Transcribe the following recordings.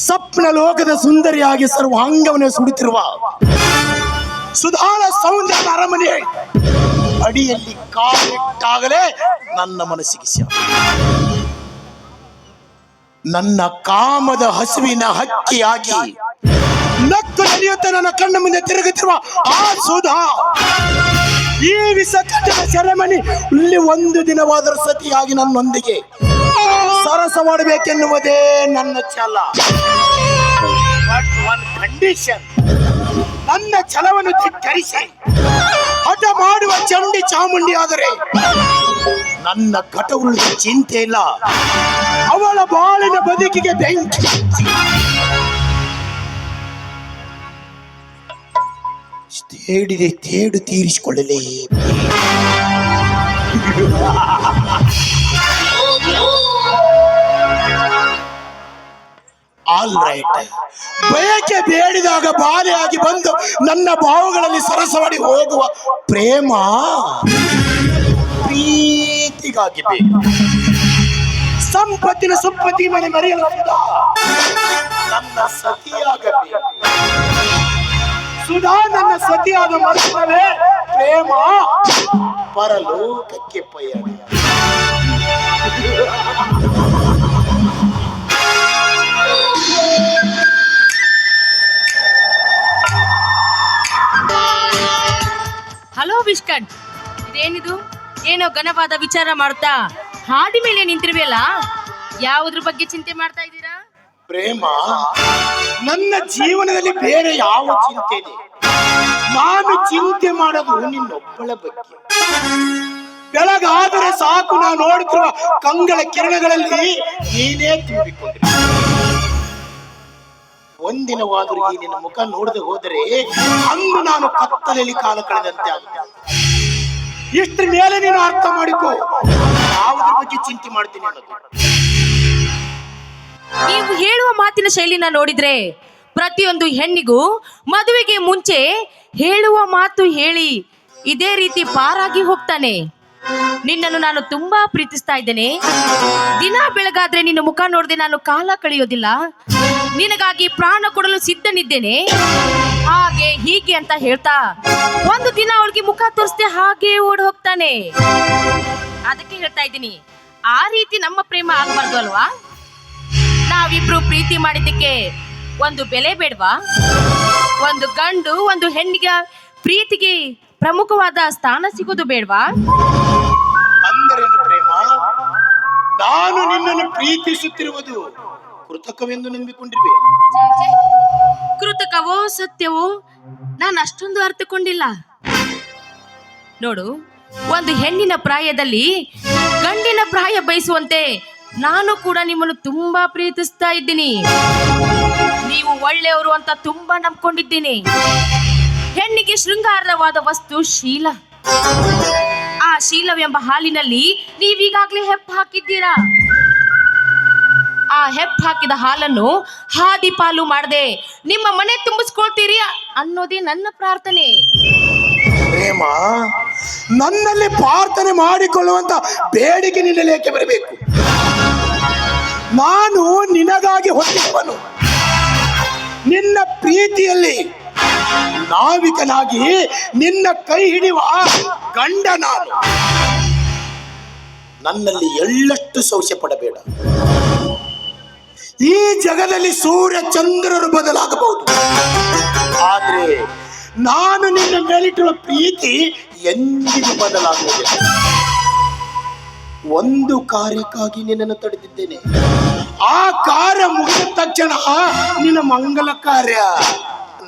ಸಪ್ನ ಲೋಕದ ಸುಂದರಿಯಾಗಿ ಸರ್ವಾಂಗವನ್ನು ಸುಡುತ್ತಿರುವ ಸುಧಾರ ಸೌಂದರ್ಯ ಅರಮನೆ ಅಡಿಯಲ್ಲಿ ಕಾಲಿಟ್ಟಾಗಲೇ ನನ್ನ ಮನಸ್ಸಿಗೆ ಶಾಪ ನನ್ನ ಕಾಮದ ಹಸುವಿನ ಹಕ್ಕಿಯಾಗಿ. ನಕ್ಕು ನಡೆಯುತ್ತ ನನ್ನ ಕಣ್ಣ ಮುಂದೆ ತಿರುಗುತ್ತಿರುವ ಆ ಸುಧಾ. ಈ ವಿಸರ್ಜನ ಸೆರೆಮನಿ ಇಲ್ಲಿ ಒಂದು ದಿನವಾದರೂ ಸತಿಯಾಗಿ ನನ್ನೊಂದಿಗೆ. ಸರಸ ಮಾಡಬೇಕೆನ್ನುವುದೇ ನನ್ನ ಛಲ. ಕಂಡೀಷನ್ ನನ್ನ ಛಲವನ್ನು ಧಿಕ್ಕರಿಸಿ ಹಠ ಮಾಡುವ ಚಂಡಿ ಚಾಮುಂಡಿ ಆದರೆ ನನ್ನ ಕಟ ಉಳಿದ ಚಿಂತೆ ಇಲ್ಲ. ಅವಳ ಬಾಳಿನ ಬದುಕಿಗೆ ಬೆಂಕಿ ತೇಡಿದೆ ತೇಡು ತೀರಿಸಿಕೊಳ್ಳಲೇ. ಆಲ್ ರೈಟ್ ಬಯಕೆ ಬೇಡಿದಾಗ ಬಾಲೆಯಾಗಿ ಬಂದು ನನ್ನ ಬಾವುಗಳಲ್ಲಿ ಸರಸವಾಡಿ ಹೋಗುವ ಪ್ರೇಮ. ಪ್ರೀತಿಗಾಗಿ ಸಂಪತ್ತಿನ ಸಂಪತ್ತಿ ಮನೆ ಮರೆಯಲು ನನ್ನ ಸತಿಯಾಗಬೇಕು. ಸುಧಾ, ನನ್ನ ಸತಿಯಾದ ಮನುಷ್ಯನೇ ಪ್ರೇಮ ಪರಲೋಕಕ್ಕೆ ಪಯಣ. ಹಲೋ ಬಿಸ್ಕಟ್ ಇದೇನಿದು? ಏನೋ ಘನವಾದ ವಿಚಾರ ಮಾಡ್ತಾ ಹಾಡಿ ಮೇಲೆ ನಿಂತಿರುವೆಲ್ಲ ಯಾವುದ್ರ ಬಗ್ಗೆ ಚಿಂತೆ ಮಾಡ್ತಾ ಇದ್ದೀರಾ? ಪ್ರೇಮ, ನನ್ನ ಜೀವನದಲ್ಲಿ ಬೇರೆ ಯಾವ ಚಿಂತೆ ಇದೆ? ನಾನು ಚಿಂತೆ ಮಾಡೋದು ನಿನ್ನೊಬ್ಬಳ ಬಗ್ಗೆ. ಬೆಳಗಾದರೆ ಸಾಕು, ನಾನು ನೋಡುತ್ತಿರುವ ಕಂಗಳ ಕಿರಣಗಳಲ್ಲಿ ನೀನೇ ತುಂಬಿಕೊಂಡ್ರೆ. ಒಂದಿನವಾದರೂ ಈ ನಿನ್ನ ಮುಖ ನೋಡದೆ ಹೋದರೆ ಅಂದು ನಾನು ಕತ್ತಲಲ್ಲಿ ಕಾಲ ಕಳೆದಂತೆ ಆಗುತ್ತೆ ಇಷ್ಟ್ರ ಮೇಲೆ ನೀನು ಅರ್ಥ ಮಾಡಿಕೋ. ಯಾವುದ್ರ ಬಗ್ಗೆ ಚಿಂತೆ ಮಾಡ್ತೀನಿ ಅನ್ನೋದು. ನೀವು ಹೇಳುವ ಮಾತಿನ ಶೈಲಿನ ನೋಡಿದ್ರೆ ಪ್ರತಿಯೊಂದು ಹೆಣ್ಣಿಗೂ ಮದುವೆಗೆ ಮುಂಚೆ ಹೇಳುವ ಮಾತು ಹೇಳಿ ಇದೇ ರೀತಿ ಪಾರಾಗಿ ಹೋಗ್ತಾನೆ. ನಿನ್ನನ್ನು ನಾನು ತುಂಬಾ ಪ್ರೀತಿಸ್ತಾ ಇದ್ದೇನೆ. ದಿನ ಬೆಳಗಾದ್ರೆ ನಿನ್ನ ಮುಖ ನೋಡದೆ ನಾನು ಕಾಲ ಕಳೆಯೋದಿಲ್ಲ. ನಿನಗಾಗಿ ಪ್ರಾಣ ಕೊಡಲು ಸಿದ್ಧನಿದ್ದೇನೆ. ಹಾಗೆ ಹೀಗೆ ಅಂತ ಹೇಳ್ತಾ, ಒಂದು ದಿನ ಅವಳಿಗೆ ಮುಖ ತೋರಿಸ್ದೆ ಹಾಗೆ ಓಡ್ ಹೋಗ್ತಾನೆ. ಅದಕ್ಕೆ ಹೇಳ್ತಾ ಇದ್ದೀನಿ, ಆ ರೀತಿ ನಮ್ಮ ಪ್ರೇಮ ಆಗಬಾರ್ದು ಅಲ್ವಾ? ನಾವಿಬ್ರು ಪ್ರೀತಿ ಮಾಡಿದ್ದಕ್ಕೆ ಒಂದು ಬೆಲೆ ಬೇಡವಾ? ಒಂದು ಗಂಡು, ಒಂದು ಹೆಣ್ಣಿಗೆ ಪ್ರೀತಿಗೆ ಪ್ರಮುಖವಾದ ಸ್ಥಾನ ಸಿಗೋದು ಬೇಡವಾ? ನಾನು ನಿನ್ನನ್ನು ಪ್ರೀತಿಸುತ್ತಿರುವುದು ಕೃತಕವೆಂದು ನಂಬಿಕೊಂಡಿರುವೆ. ಕೃತಕವೋ ಸತ್ಯವೋ? ನಾನು ಅಷ್ಟೊಂದು ಅರ್ಥಕೊಂಡಿಲ್ಲ. ನೋಡು, ಒಂದು ಹೆಣ್ಣಿನ ಪ್ರಾಯದಲ್ಲಿ ಗಂಡಿನ ಪ್ರಾಯ ಬಯಸುವಂತೆ ನಾನು ಕೂಡ ನಿಮ್ಮನ್ನು ತುಂಬಾ ಪ್ರೀತಿಸ್ತಾ ಇದ್ದೀನಿ. ನೀವು ಒಳ್ಳೆಯವರು ಅಂತ ತುಂಬಾ ನಂಬ್ಕೊಂಡಿದ್ದೀನಿ. ಹೆಣ್ಣಿಗೆ ಶೃಂಗಾರವಾದ ವಸ್ತು ಶೀಲ. ಆ ಶೀಲವೆಂಬ ಹಾಲಿನಲ್ಲಿ ನೀವೀಗಾಗ್ಲೇ ಹೆಪ್ಪು ಹಾಕಿದ್ದೀರಾ? ಹೆಪ್ಪು ಹಾಕಿದ ಹಾಲನ್ನು ಹಾದಿ ಪಾಲು ಮಾಡದೆ. ನಿಮ್ಮ ಮನೆ ತುಂಬಿಸ್ಕೊಳ್ತೀರಿ ಅನ್ನೋದೇ ನನ್ನ ಪ್ರಾರ್ಥನೆ. ನನ್ನಲ್ಲಿ ಪ್ರಾರ್ಥನೆ ಮಾಡಿಕೊಳ್ಳುವಂತ ಬೇಡಿಕೆ ನಿನ್ನಲ್ಲಿ ಏಕೆ ಬರಬೇಕು? ನಾನು ನಿನಗಾಗಿ ಹೊತ್ತಿರುವನು ನಿನ್ನ ಪ್ರೀತಿಯಲ್ಲಿ ನಾವಿಕನಾಗಿ ನಿನ್ನ ಕೈ ಹಿಡಿಯುವ ಗಂಡ ನಾನು. ನನ್ನಲ್ಲಿ ಎಳ್ಳಷ್ಟು ಸೌಖ್ಯ ಪಡಬೇಡ. ಈ ಜಗದಲ್ಲಿ ಸೂರ್ಯ ಚಂದ್ರರು ಬದಲಾಗಬಹುದು. ಆದ್ರೆ ನಾನು ನಿನ್ನ ಮೇಲಿಟ್ಟಿರುವ ಪ್ರೀತಿ ಎಂದಿಗೂ ಬದಲಾಗುವುದಿಲ್ಲ. ಒಂದು ಕಾರ್ಯಕ್ಕಾಗಿ ನಿನ್ನನ್ನು ತಡೆದಿದ್ದೇನೆ. ಆ ಕಾರ್ಯ ಮುಗಿದ ತಕ್ಷಣ ನಿನ್ನ ಮಂಗಲ ಕಾರ್ಯ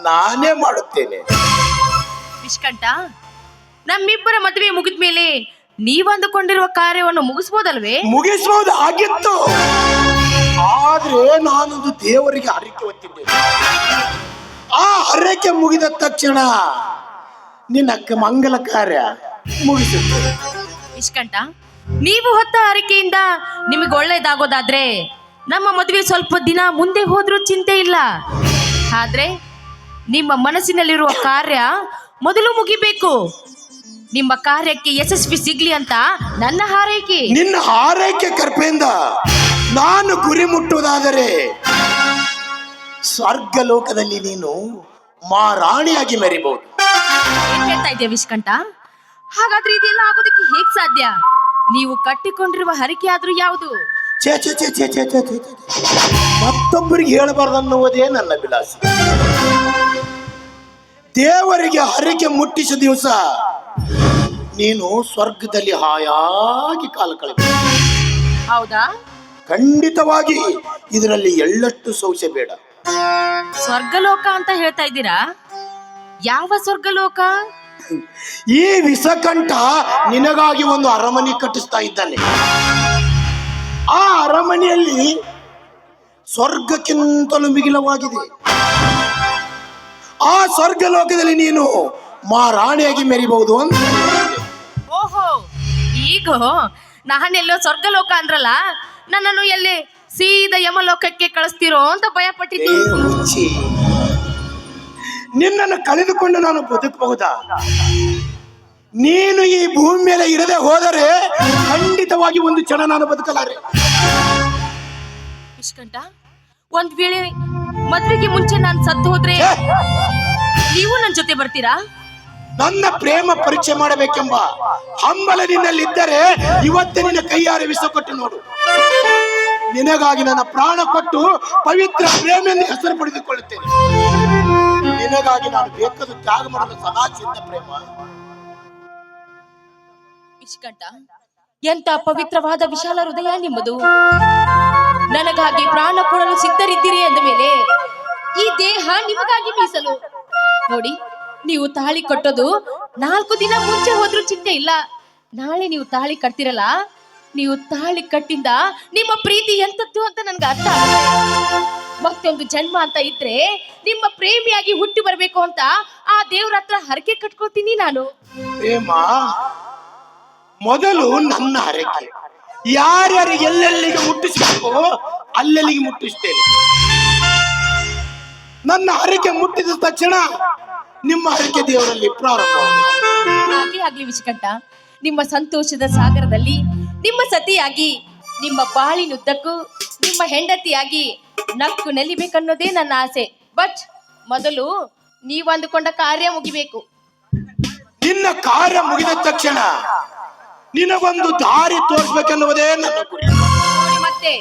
ನಾನೇ ಮಾಡುತ್ತೇನೆ. ನಿಷ್ಕಂಠ ನಮ್ಮಿಬ್ಬರ ಮದುವೆ ಮುಗಿದ ಮೇಲೆ ನೀವಂದುಕೊಂಡಿರುವ ಕಾರ್ಯವನ್ನು ಮುಗಿಸ್ಬೋದಲ್ವೇ? ಮುಗಿಸಬಹುದು ಆಗಿತ್ತು. ಆದ್ರೆ ನಾನೊಂದು ದೇವರಿಗೆ ಹರಕೆ ಹೊತ್ತಿದ್ದೇನೆ ಆ ಹರಕೆ ಮುಗಿದ ತಕ್ಷಣ ನಿನ್ನ ಮಂಗಳ ಮಂಗಲ ಕಾರ್ಯ ಮುಗಿಸುತ್ತೆ. ನಿಷ್ಕಂಠ ನೀವು ಹೊತ್ತ ಹರಕೆಯಿಂದ ನಿಮಗೆ ಒಳ್ಳೇದಾಗೋದಾದ್ರೆ ನಮ್ಮ ಮದುವೆ ಸ್ವಲ್ಪ ದಿನ ಮುಂದೆ ಹೋದ್ರೂ ಚಿಂತೆ ಇಲ್ಲ. ಆದ್ರೆ ನಿಮ್ಮ ಮನಸ್ಸಿನಲ್ಲಿರುವ ಕಾರ್ಯ ಮೊದಲು ಮುಗಿಬೇಕು. ನಿಮ್ಮ ಕಾರ್ಯಕ್ಕೆ ಯಶಸ್ವಿ ಸಿಗ್ಲಿ ಅಂತ ನನ್ನ ಹಾರೈಕೆ. ನಿನ್ನ ಹಾರೈಕೆ ಕೃಪೆಯಿಂದ ನಾನು ಗುರಿ ಮುಟ್ಟುವುದಾದರೆ ಸ್ವರ್ಗ ಲೋಕದಲ್ಲಿ ನೀನು ಮಾರಾಣಿಯಾಗಿ ಮೆರಿಬಹುದು. ಏನ್ ಹೇಳ್ತಾ ಇದೆಯಾ ವಿಷ್ಕಂಠ? ಹಾಗಾದ್ರೆ ಇದೆಲ್ಲ ಆಗೋದಕ್ಕೆ ಹೇಗ್ ಸಾಧ್ಯ? ನೀವು ಕಟ್ಟಿಕೊಂಡಿರುವ ಹರಿಕೆ ಆದ್ರೂ ಯಾವುದು? ಛೇ ಛೇ ಛೇ ಛೇ ಛೇ ಛೇ ಛೇ ಛೇ. ಮತ್ತೊಬ್ಬರಿಗೆ ಹೇಳಬಾರ್ದನ್ನುವುದೇ ನನ್ನ ವಿಲಾಸ ದೇವರಿಗೆ ಹರಿಕೆ ಮುಟ್ಟಿಸಿದ ದಿವಸ ನೀನು ಸ್ವರ್ಗದಲ್ಲಿ ಹಾಯಾಗಿ ಕಾಲ ಕಳೆದ. ಹೌದಾ? ಖಂಡಿತವಾಗಿ ಇದರಲ್ಲಿ ಎಳ್ಳಷ್ಟು ಸೌಖ್ಯ ಬೇಡ. ಸ್ವರ್ಗಲೋಕ ಅಂತ ಹೇಳ್ತಾ ಇದ್ದೀರಾ? ಯಾವ ಸ್ವರ್ಗಲೋಕ? ಈ ವಿಷಕಂಠ ನಿನಗಾಗಿ ಒಂದು ಅರಮನೆ ಕಟ್ಟಿಸ್ತಾ ಇದ್ದಾನೆ. ಆ ಅರಮನೆಯಲ್ಲಿ ಸ್ವರ್ಗಕ್ಕಿಂತಲೂ ಮಿಗಿಲವಾಗಿದೆ. ಆ ಸ್ವರ್ಗ ಲೋಕದಲ್ಲಿ ನೀನು ಮಾರಾಣಿಯಾಗಿ ಮೆರಿಬಹುದು ಅಂತ. ಓಹೋ ಈಗ ನಾನೆಲ್ಲೋ ಸ್ವರ್ಗಲೋಕ ಅಂದ್ರಲ್ಲ ನನ್ನನ್ನು ಎಲ್ಲಿ ಸೀದಾ ಯಮಲೋಕಕ್ಕೆ ಕಳಿಸ್ತೀರೋ ಅಂತ ಭಯ ಪಟ್ಟಿದ್ದೀನಿ. ನಿನ್ನನ್ನು ಕಳೆದುಕೊಂಡು ನಾನು ಬದುಕಬಹುದಾ? ನೀನು ಈ ಭೂಮಿ ಮೇಲೆ ಇರದೆ ಹೋದರೆ ಖಂಡಿತವಾಗಿ ಒಂದು ಕ್ಷಣ ನಾನು ಬದುಕಲಾರೆ. ಇಷ್ಕಂಟ ಒಂದ್ ವೇಳೆ ಮದ್ವೆಗೆ ಮುಂಚೆ ನಾನು ಸತ್ತು ಹೋದ್ರೆ ನೀವು ನನ್ನ ಜೊತೆ ಬರ್ತೀರಾ? ನನ್ನ ಪ್ರೇಮ ಪರಿಚಯ ಮಾಡಬೇಕೆಂಬ ಹಂಬಲ ನಿನ್ನಲ್ಲಿದ್ದರೆ ಇವತ್ತೇ ನಿನ್ನ ಕೈಯಾರೆ ವಿಷ ಕೊಟ್ಟು ನೋಡು. ನಿನಗಾಗಿ ನನ್ನ ಪ್ರಾಣ ಕೊಟ್ಟು ಪವಿತ್ರ ಪ್ರೇಮ ಎಂದು ಹೆಸರು ಪಡೆದುಕೊಳ್ಳುತ್ತೇನೆ. ನಿನಗಾಗಿ ನಾನು ಬೇಕಾದ ತ್ಯಾಗ ಮಾಡಲು ಸದಾ ಸಿದ್ಧ ಪ್ರೇಮ. ಎಂತ ಪವಿತ್ರವಾದ ವಿಶಾಲ ಹೃದಯ ನಿಮ್ಮದು. ನನಗಾಗಿ ಪ್ರಾಣ ಕೊಡಲು ಸಿದ್ಧರಿದ್ದೀರಿ ಅಂದ ಮೇಲೆ ಈ ದೇಹ ನಿಮಗಾಗಿ ಮೀಸಲು. ನೋಡಿ ನೀವು ತಾಳಿ ಕಟ್ಟೋದು ನಾಲ್ಕು ದಿನ ಮುಂಚೆ ಹೋದ್ರೂ ಚಿಂತೆ ಇಲ್ಲ. ನಾಳೆ ನೀವು ತಾಳಿ ಕಟ್ತಿರಲ್ಲ, ನೀವು ತಾಳಿ ಕಟ್ಟಿಂದ ನಿಮ್ಮ ಪ್ರೀತಿ ಎಂತದ್ದು ಅಂತ ನನ್ಗೆ ಅರ್ಥ ಮತ್ತೊಂದು ಜನ್ಮ ಅಂತ ಇದ್ರೆ ನಿಮ್ಮ ಪ್ರೇಮಿಯಾಗಿ ಹುಟ್ಟಿ ಬರ್ಬೇಕು ಅಂತ ಆ ದೇವ್ರ ಹತ್ರ ಹರಕೆ ಕಟ್ಕೊಳ್ತೀನಿ ನಾನು. ಮೊದಲು ನನ್ನ ಹರಕೆ. ಯಾರ್ಯಾರಿಗೆ ಎಲ್ಲೆಲ್ಲಿಗೆ ಮುಟ್ಟಿಸಬೇಕು ಅಲ್ಲೆಲ್ಲಿಗೆ ಮುಟ್ಟಿಸ್ತೇನೆ. ನನ್ನ ಹರಕೆ ಮುಟ್ಟಿದ ತಕ್ಷಣ ನಿಮ್ಮ ಹರಕೆ ದೇವರಲ್ಲಿ ಪ್ರಾರಂಭ. ಹಾಗೆ ಆಗ್ಲಿ ವಿಷಕಂಠ ನಿಮ್ಮ ಸಂತೋಷದ ಸಾಗರದಲ್ಲಿ ನಿಮ್ಮ ಸತಿಯಾಗಿ ನಿಮ್ಮ ಬಾಳಿನುದ್ದಕ್ಕೂ ನಿಮ್ಮ ಹೆಂಡತಿಯಾಗಿ ನಕ್ಕು ನೆಲಿಬೇಕನ್ನೋದೇ ನನ್ನ ಆಸೆ. ಬಟ್ ಮೊದಲು ನೀವು ಅಂದುಕೊಂಡ ಕಾರ್ಯ ಮುಗಿಬೇಕು. ನಿನ್ನ ಕಾರ್ಯ ಮುಗಿದ ತಕ್ಷಣ ನಿನಗೊಂದು ದಾರಿ ತೋರಿಸ್ಬೇಕೆನ್ನುವುದೇ ನನ್ನ ಗುರಿ. ನೋಡಿ ಮತ್ತೆ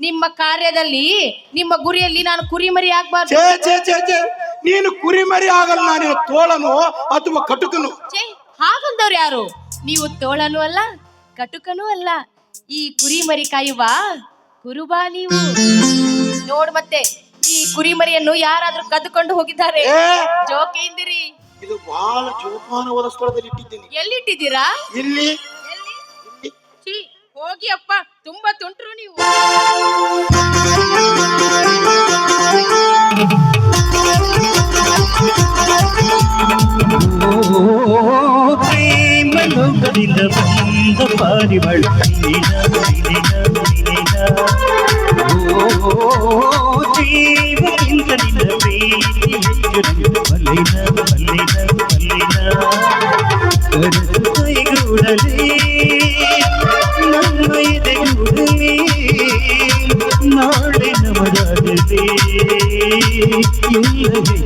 ನಿಮ್ಮ ಕಾರ್ಯದಲ್ಲಿ ನಿಮ್ಮ ಗುರಿಯಲ್ಲಿ ನಾನು ಕುರಿಮರಿ ಆಗ್ಬಾರ್ದು. ಛೇ ಛೇ ಛೇ ಛೇ. ನೀನು ಕುರಿಮರಿ ಆಗಲ್ಲ ನೀನು ತೋಳನು ಅಥವಾ ಕಟುಕನು. ಛೇ ಹಾಗಂದವ್ರು ಯಾರು? ನೀವು ತೋಳನು ಅಲ್ಲ ಕಟುಕನೂ ಅಲ್ಲ. ಈ ಕುರಿಮರಿ ಕಾಯುವ ಕುರುಬಾ ನೀವು. ನೋಡ್ ಮತ್ತೆ ಈ ಕುರಿಮರಿಯನ್ನು ಯಾರಾದ್ರೂ ಕದ್ದುಕೊಂಡು ಹೋಗಿದ್ದಾರೆ? ಜೋಕೆಯಿಂದಿರಿ. ಇದು ಬಹಳ ಜೋಪಾನವಾದ ಸ್ಥಳದಲ್ಲಿ ಇಟ್ಟಿದ್ದೀನಿ. ಎಲ್ಲಿಟ್ಟಿದ್ದೀರಾ? ಇಲ್ಲಿ. ಛೀ, ಹೋಗಿ ಅಪ್ಪ ತುಂಬಾ ತುಂಟ್ರು ನೀವು. ಬಂದ ಪಾರಿವಳ ಜೀವದಿಂದ ನಿನ್ನ ಪ್ರೀತಿ ಮಲ್ಲಿನ ಮಲ್ಲಿನ ಮಲ್ಲಿನ ಕೈಗೂಡಲಿ ನಮ್ಮ ಎದೆಗೂಡಲಿ ನಾಳೆ ನಮಗಾಗಲಿ ಇಲ್ಲವೇ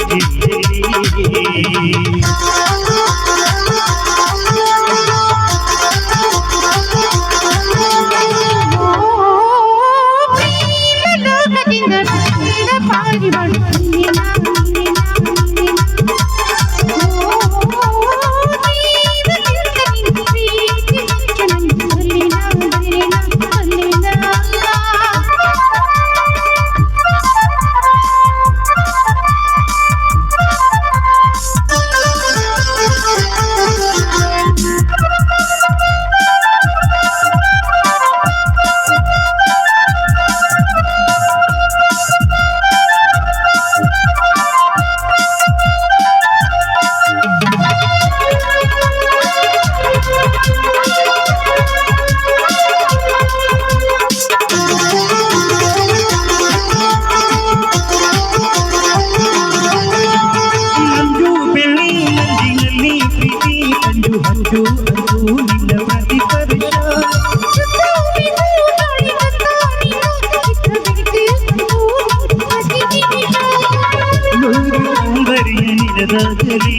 ನಿನದಾಗಲಿ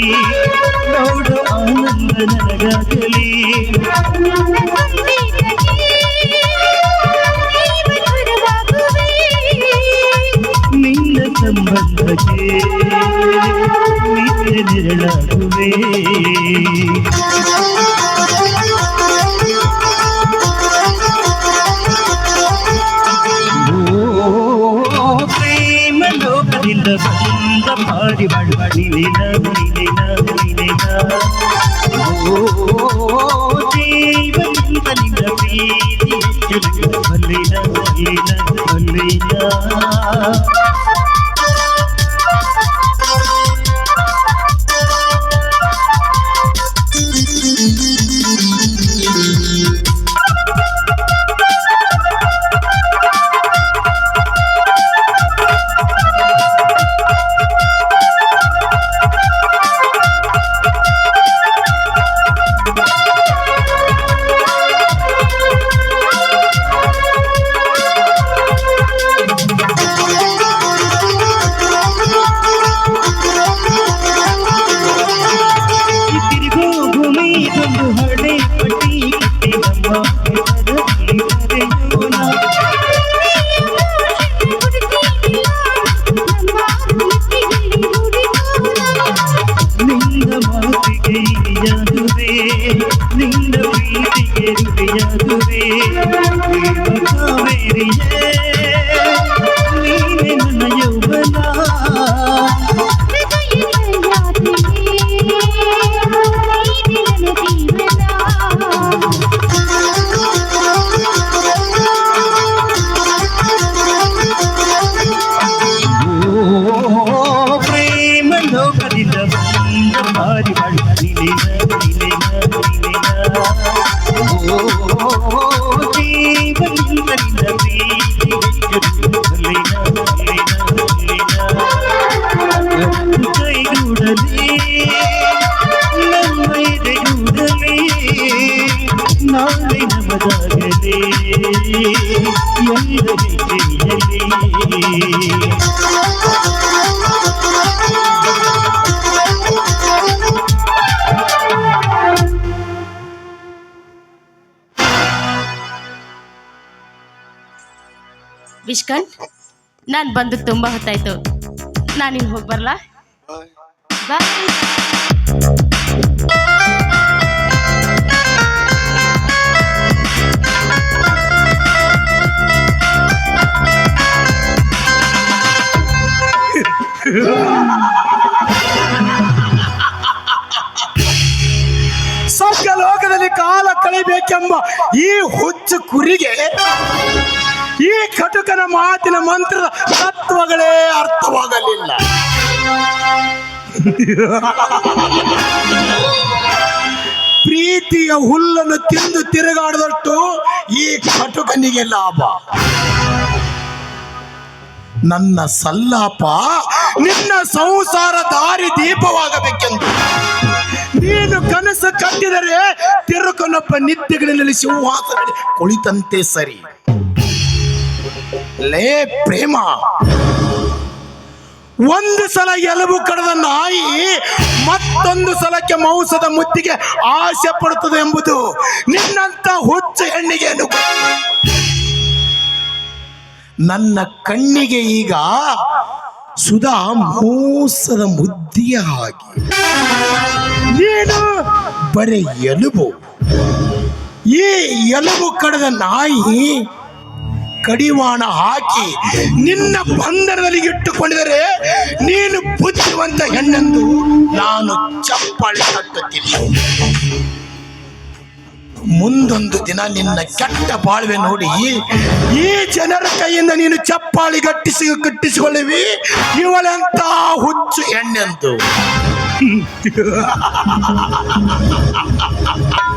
ನೋಡು ಆನಂದ ನನಗಾಗಲಿ ನಿನ್ನ ಸಂಬಂಧಕ್ಕೆ ನಿನ್ನ ನಿರಳಾಗುವೆ. ಪ್ರೇಮ ಲೋಕದಿಂದ ಬಂದ ಪಾರಿ ಬಾಳುವ ನಿಲಿನ ನಿಲಿನ ನಿಲಿನ ಓ ಜೀವನಿಂದ ನಿನ್ನ ಪ್ರೀತಿ ಹೆಚ್ಚು ಬಲ್ಲಿನ ವಿಷ್ಕಂಠ್ ನಾನು ಬಂದು ತುಂಬಾ ಹೊತ್ತಾಯ್ತು. ನಾನು ಇನ್ನು ಹೋಗಿ ಬರಲಾ? ಬಾಯ್. ಸ್ವರ್ಗ ಲೋಕದಲ್ಲಿ ಕಾಲ ಕಳಿಬೇಕೆಂಬ ಈ ಹುಚ್ಚು ಕುರಿಗೆ, ಈ ಕಟುಕನ ಮಾತಿನ ಮಂತ್ರದ ತತ್ವಗಳೇ ಅರ್ಥವಾಗಲಿಲ್ಲ. ಪ್ರೀತಿಯ ಹುಲ್ಲನ್ನು ತಿಂದು ತಿರುಗಾಡದಷ್ಟು ಈ ಕಟುಕನಿಗೆ ಲಾಭ. ನನ್ನ ಸಲ್ಲಾಪ ನಿನ್ನ ಸಂಸಾರ ದಾರಿ ದೀಪವಾಗಬೇಕೆಂದು ನೀನು ಕನಸು ಕಟ್ಟಿದರೆ ತಿರುಕನೊಬ್ಬ ನಿದ್ದೆಗಳಲ್ಲಿ ಸಿಂಹಾಸನ ಕುಳಿತಂತೆ ಸರಿ ಲೇ ಪ್ರೇಮ, ಒಂದು ಸಲ ಎಲುಬು ಕಡದ ನಾಯಿ ಮತ್ತೊಂದು ಸಲಕ್ಕೆ ಮಾಂಸದ ಮುತ್ತಿಗೆ ಆಸೆ ಪಡುತ್ತದೆ ಎಂಬುದು ನಿನ್ನಂತ ಹುಚ್ಚ ಹೆಣ್ಣಿಗೆ? ನನ್ನ ಕಣ್ಣಿಗೆ ಈಗ ಸುಧಾ ಮೋಸದ ಮುದ್ದಿಯ ಹಾಗೆ. ನೀನು ಬರೀ ಎಲುಬು. ಈ ಎಲುಬು ಕಡದ ನಾಯಿ ಕಡಿವಾಣ ಹಾಕಿ ನಿನ್ನ ಬಂಧನದಲ್ಲಿ ಇಟ್ಟುಕೊಂಡಿದರೆ ನೀನು ಬುದ್ಧಿವಂತ ಹೆಣ್ಣೆಂದು ನಾನು ಚಪ್ಪಾಳೆ ತಟ್ಟುತ್ತಿಲ್ಲ ಮುಂದೊಂದು ದಿನ ನಿನ್ನ ಕೆಟ್ಟ ಬಾಳ್ವೆ ನೋಡಿ, ಈ ಜನರ ಕೈಯಿಂದ ನೀನು ಚಪ್ಪಾಳಿ ಗಟ್ಟಿಸಿ ಕಟ್ಟಿಸಿಕೊಳ್ಳುವಿ. ಇವಳೆಂತ ಹುಚ್ಚು ಹೆಣ್ಣೆಂದು